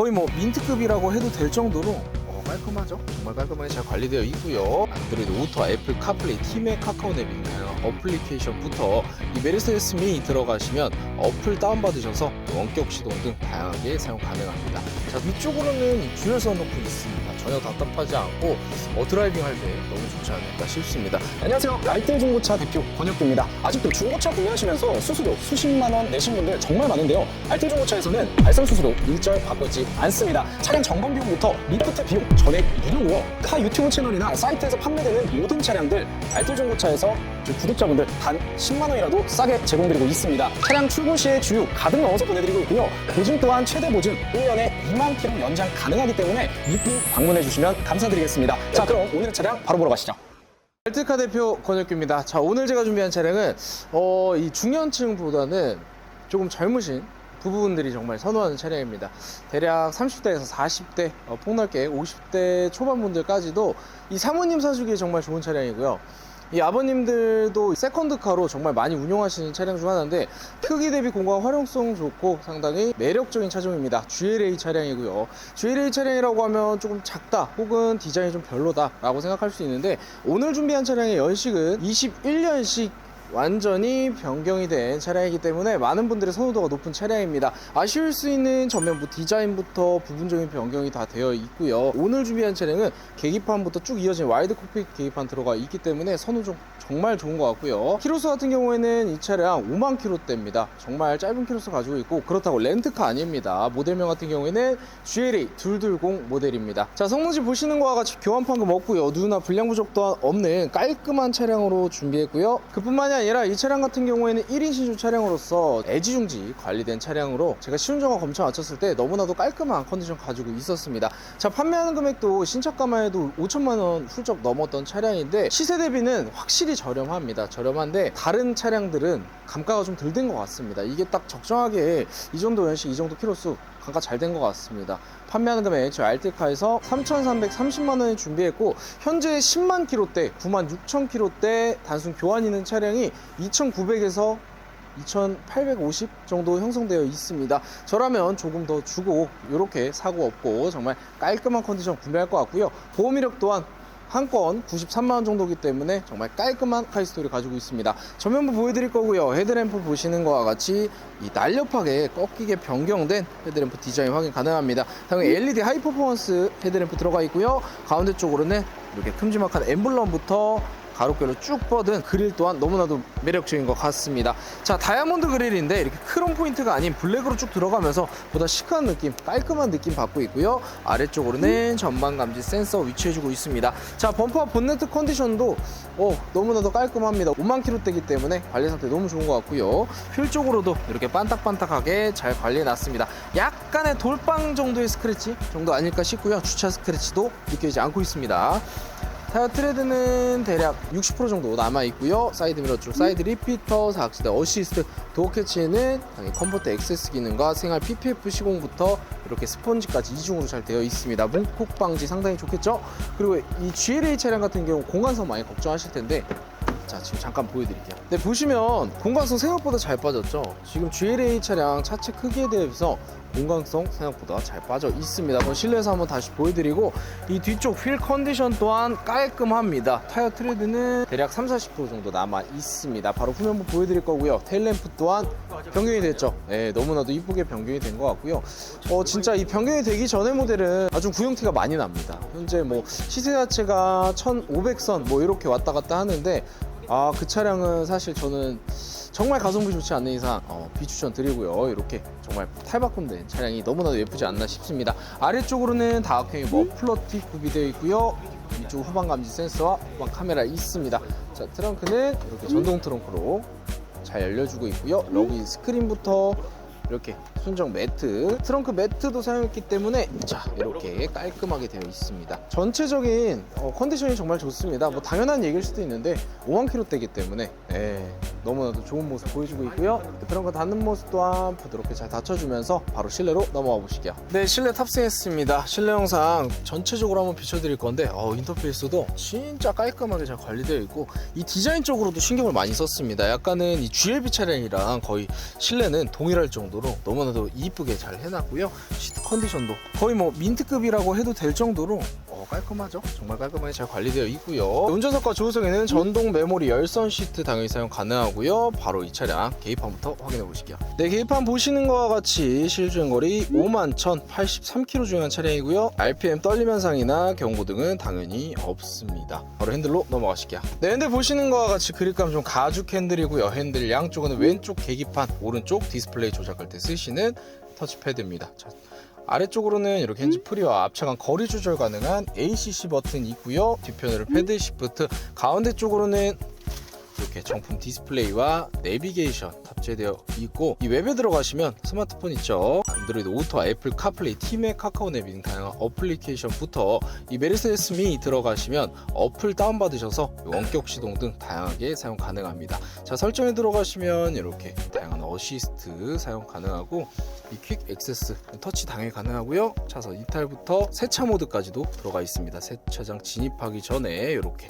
거의 뭐 민트급이라고 해도 될 정도로 어, 깔끔하죠? 정말 깔끔하게 잘 관리되어 있고요. 안드로이드 오토, 애플 카플레이, 팀의 카카오 앱 있나요? 어플리케이션부터 이 메르세데스 미니 들어가시면 어플 다운받으셔서 원격 시동 등 다양하게 사용 가능합니다. 자 위쪽으로는 이 듀얼 선루프 있습니다. 전혀 답답하지 않고 어, 드라이빙 할 때 너무 좋지 않을까 싶습니다. 안녕하세요. 알뜰 중고차 대표 권혁규입니다. 아직도 중고차 구매하시면서 수수료 수십만 원 내신 분들 정말 많은데요. 알뜰 중고차에서는 발생 수수료 일절 바꾸지 않습니다. 차량 점검 비용부터 리프트 비용 전액 무료고요. 카 유튜브 채널이나 사이트에서 판매되는 모든 차량들 알뜰 중고차에서 저희 구독자분들 단 10만 원이라도 싸게 제공드리고 있습니다. 차량 출고 시에 주유 가득 넣어서 보내드리고 있고요. 보증 또한 최대 보증 1년에 2만 킬로 연장 가능하기 때문에 이쁜 방문해 주시면 감사드리겠습니다. 자 그럼 오늘 차량 바로 보러 가시죠. 알트카 대표 권혁규입니다. 자, 오늘 제가 준비한 차량은 어, 이 중년층보다는 조금 젊으신 부부분들이 정말 선호하는 차량입니다. 대략 30대에서 40대, 어, 폭넓게 50대 초반 분들까지도 이 사모님 사주기에 정말 좋은 차량이고요. 이 아버님들도 세컨드카로 정말 많이 운용하시는 차량 중 하나인데 크기 대비 공간 활용성 좋고 상당히 매력적인 차종입니다. GLA 차량이고요. GLA 차량이라고 하면 조금 작다 혹은 디자인이 좀 별로다 라고 생각할 수 있는데 오늘 준비한 차량의 연식은 21년식 완전히 변경이 된 차량이기 때문에 많은 분들의 선호도가 높은 차량입니다. 아쉬울 수 있는 전면 부 디자인부터 부분적인 변경이 다 되어 있고요. 오늘 준비한 차량은 계기판부터 쭉 이어진 와이드 콕핏 계기판 들어가 있기 때문에 선호 좀 정말 좋은 것 같고요. 키로수 같은 경우에는 이 차량 5만 킬로대입니다. 정말 짧은 키로수 가지고 있고 그렇다고 렌트카 아닙니다. 모델명 같은 경우에는 GLA 220 모델입니다. 자 성능지 보시는 것과 같이 교환 판금 없고요. 누나 불량 부족 또한 없는 깔끔한 차량으로 준비했고요. 그뿐만이 아니라 이 차량 같은 경우에는 1인 신주 차량으로서 애지중지 관리된 차량으로 제가 시운전과 검차 마쳤을 때 너무나도 깔끔한 컨디션 가지고 있었습니다. 자 판매하는 금액도 신차가만 해도 5천만 원 훌쩍 넘었던 차량인데 시세 대비는 확실히 저렴합니다. 저렴한데 다른 차량들은 감가가 좀 덜 된 것 같습니다. 이게 딱 적정하게 이 정도 연식, 이 정도 키로수 감가 잘 된 것 같습니다. 판매하는 금액 저희 알뜰카에서 3,330만 원에 준비했고 현재 10만 킬로대, 9만 6천 킬로대 단순 교환 있는 차량이 2,900에서 2,850 정도 형성되어 있습니다. 저라면 조금 더 주고 이렇게 사고 없고 정말 깔끔한 컨디션 구매할 것 같고요. 보험 이력 또한 한 건 93만 원 정도기 때문에 정말 깔끔한 카이스토를 가지고 있습니다. 전면부 보여드릴 거고요. 헤드램프 보시는 것과 같이 이 날렵하게 꺾이게 변경된 헤드램프 디자인 확인 가능합니다. 당연히 LED 하이 퍼포먼스 헤드램프 들어가 있고요. 가운데 쪽으로는 이렇게 큼지막한 엠블럼부터 가로결로 쭉 뻗은 그릴 또한 너무나도 매력적인 것 같습니다. 자, 다이아몬드 그릴인데 이렇게 크롬 포인트가 아닌 블랙으로 쭉 들어가면서 보다 시크한 느낌, 깔끔한 느낌 받고 있고요. 아래쪽으로는 전방 감지 센서 위치해주고 있습니다. 자, 범퍼 본네트 컨디션도 어, 너무나도 깔끔합니다. 5만 킬로대이기 때문에 관리 상태 너무 좋은 것 같고요. 휠 쪽으로도 이렇게 반딱반딱하게 잘 관리해놨습니다. 약간의 돌빵 정도의 스크래치 정도 아닐까 싶고요. 주차 스크래치도 느껴지지 않고 있습니다. 타이어 트레드는 대략 60% 정도 남아 있고요. 사이드 미러 쪽 사이드 리피터, 4악시대 어시스트, 도어 캐치에는 당연히 컴포트 액세스 기능과 생활 PPF 시공부터 이렇게 스펀지까지 이중으로 잘 되어 있습니다. 문콕 방지 상당히 좋겠죠? 그리고 이 GLA 차량 같은 경우 공간성 많이 걱정하실 텐데 자 지금 잠깐 보여드릴게요 네 보시면 공간성 생각보다 잘 빠졌죠 지금 GLA 차량 차체 크기에 대해서 공간성 생각보다 잘 빠져 있습니다. 실내에서 한번 다시 보여드리고 이 뒤쪽 휠 컨디션 또한 깔끔합니다. 타이어 트레드는 대략 3, 40% 정도 남아 있습니다. 바로 후면부 보여드릴 거고요. 테일램프 또한 변경이 됐죠? 네, 너무나도 이쁘게 변경이 된 것 같고요. 어 진짜 이 변경이 되기 전의 모델은 아주 구형티가 많이 납니다. 현재 뭐 시세 자체가 1500선 뭐 이렇게 왔다 갔다 하는데 아 그 차량은 사실 저는 정말 가성비 좋지 않는 이상 어, 비추천 드리고요. 이렇게 정말 탈바꿈된 차량이 너무나도 예쁘지 않나 싶습니다. 아래쪽으로는 다각형의 머플러티 구비되어 있고요. 위쪽 후방 감지 센서와 후방 카메라 있습니다. 자 트렁크는 이렇게 전동 트렁크로 잘 열려주고 있고요. 러그 스크린부터 이렇게 순정 매트 트렁크 매트도 사용했기 때문에 자 이렇게 깔끔하게 되어 있습니다. 전체적인 어, 컨디션이 정말 좋습니다. 뭐 당연한 얘기일 수도 있는데 5만 킬로대이기 때문에 예, 너무나도 좋은 모습 보여주고 있고요. 트렁크 닫는 모습 또한 부드럽게 잘 닫혀주면서 바로 실내로 넘어가 보시게요. 네 실내 탑승했습니다. 실내 영상 전체적으로 한번 비춰드릴 건데 어, 인터페이스도 진짜 깔끔하게 잘 관리되어 있고 이 디자인 쪽으로도 신경을 많이 썼습니다. 약간은 이 GLB 차량이랑 거의 실내는 동일할 정도 로 너무나 너무나도 이쁘게 잘 해놨고요. 시트 컨디션도 거의 뭐 민트급이라고 해도 될 정도로 어, 깔끔하죠? 정말 깔끔하게 잘 관리되어 있고요. 운전석과 조수석에는 전동 메모리 열선 시트 당연히 사용 가능하고요. 바로 이 차량 계기판부터 확인해 보실게요. 네, 계기판 보시는 것과 같이 실주행거리 5만 1,083km 주행한 차량이고요. RPM 떨림 현상이나 경고 등은 당연히 없습니다. 바로 핸들로 넘어가실게요. 네, 핸들 보시는 것과 같이 그립감 좀 가죽 핸들이고요. 핸들 양쪽은 왼쪽 계기판, 오른쪽 디스플레이 조작할 때 쓰시는 터치패드입니다. 자, 아래쪽으로는 이렇게 핸즈 프리와 앞차간 거리 조절 가능한 ACC 버튼이 있고요. 뒤편으로 패드 시프트, 가운데 쪽으로는 이렇게 정품 디스플레이와 내비게이션 탑재되어 있고 이 웹에 들어가시면 스마트폰 있죠 안드로이드 오토 애플 카플레이 팀의 카카오 내비 등 다양한 어플리케이션부터 이 메르세데스 미 들어가시면 어플 다운받으셔서 원격 시동 등 다양하게 사용 가능합니다. 자 설정에 들어가시면 이렇게 다양한 어시스트 사용 가능하고 이퀵 액세스 터치 당연히 가능하고요. 차선 이탈부터 세차 모드까지도 들어가 있습니다. 세차장 진입하기 전에 이렇게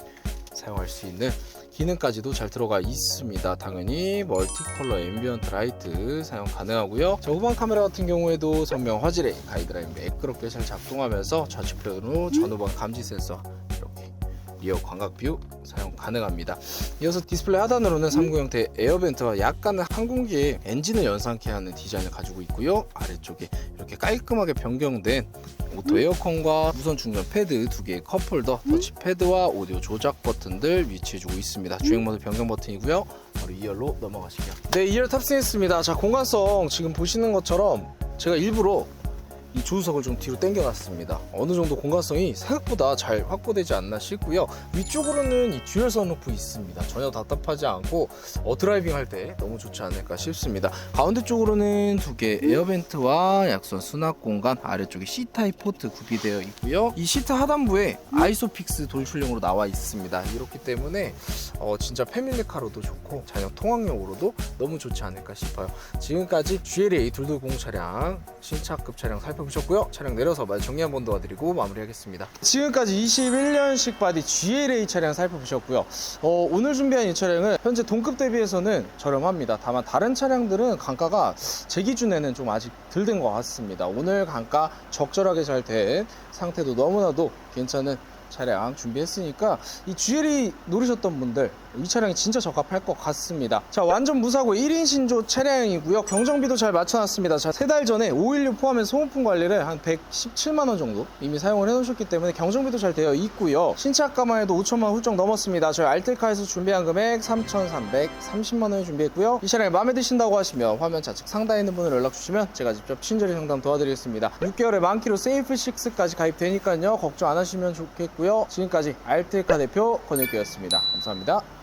사용할 수 있는 기능까지도 잘 들어가 있습니다. 당연히 멀티 컬러 앰비언트 라이트 사용 가능하고요. 자, 후방 카메라 같은 경우에도 선명 화질의 가이드라인 매끄럽게 잘 작동하면서 좌측편으로 전후방 감지 센서 이렇게 리어 광각 뷰 사용 가능합니다. 이어서 디스플레이 하단으로는 3구 형태 에어벤트와 약간의 항공기의 엔진을 연상케 하는 디자인을 가지고 있고요. 아래쪽에 이렇게 깔끔하게 변경된 오토 에어컨과 무선 충전 패드 두 개의 컵홀더, 터치 패드와 오디오 조작 버튼들 위치해주고 있습니다. 주행 모드 변경 버튼이고요. 바로 2열로 넘어가시죠. 네, 2열 탑승했습니다. 자, 공간성 지금 보시는 것처럼 제가 일부러 이 조수석을 좀 뒤로 당겨놨습니다. 어느 정도 공간성이 생각보다 잘 확보되지 않나 싶고요. 위쪽으로는 이 듀얼 선루프 있습니다. 전혀 답답하지 않고 어, 드라이빙 할 때 너무 좋지 않을까 싶습니다. 가운데 쪽으로는 두 개 에어벤트와 약선 수납 공간, 아래쪽에 C타입 포트 구비되어 있고요. 이 시트 하단부에 아이소픽스 돌출용으로 나와 있습니다. 이렇기 때문에 어, 진짜 패밀리카로도 좋고 자녀 통학용으로도 너무 좋지 않을까 싶어요. 지금까지 GLA 둘둘공 차량 신차급 차량 살펴 보셨고요. 차량 내려서 마저 정리 한번 도와드리고 마무리하겠습니다. 지금까지 21년식 바디 GLA 차량 살펴보셨고요. 어, 오늘 준비한 이 차량은 현재 동급 대비해서는 저렴합니다. 다만 다른 차량들은 강가가 제 기준에는 좀 아직 덜 된 것 같습니다. 오늘 강가 적절하게 잘 된 상태도 너무나도 괜찮은 차량 준비했으니까 이 GLE 노리셨던 분들 이 차량이 진짜 적합할 것 같습니다. 자 완전 무사고 1인 신조 차량이고요. 경정비도 잘 맞춰놨습니다. 자 세 달 전에 516 포함해서 소모품 관리를 한 117만 원 정도 이미 사용을 해놓으셨기 때문에 경정비도 잘 되어 있고요. 신차 가만 해도 5천만 원 훌쩍 넘었습니다. 저희 알뜰카에서 준비한 금액 3,330만 원을 준비했고요. 이 차량이 마음에 드신다고 하시면 화면 좌측 상단에 있는 분을 연락 주시면 제가 직접 친절히 상담 도와드리겠습니다. 6개월에 만키로 세이프 6까지 가입되니까요. 걱정 안 하시면 좋겠고요. 지금까지 알뜰카 대표 권혁규였습니다. 감사합니다.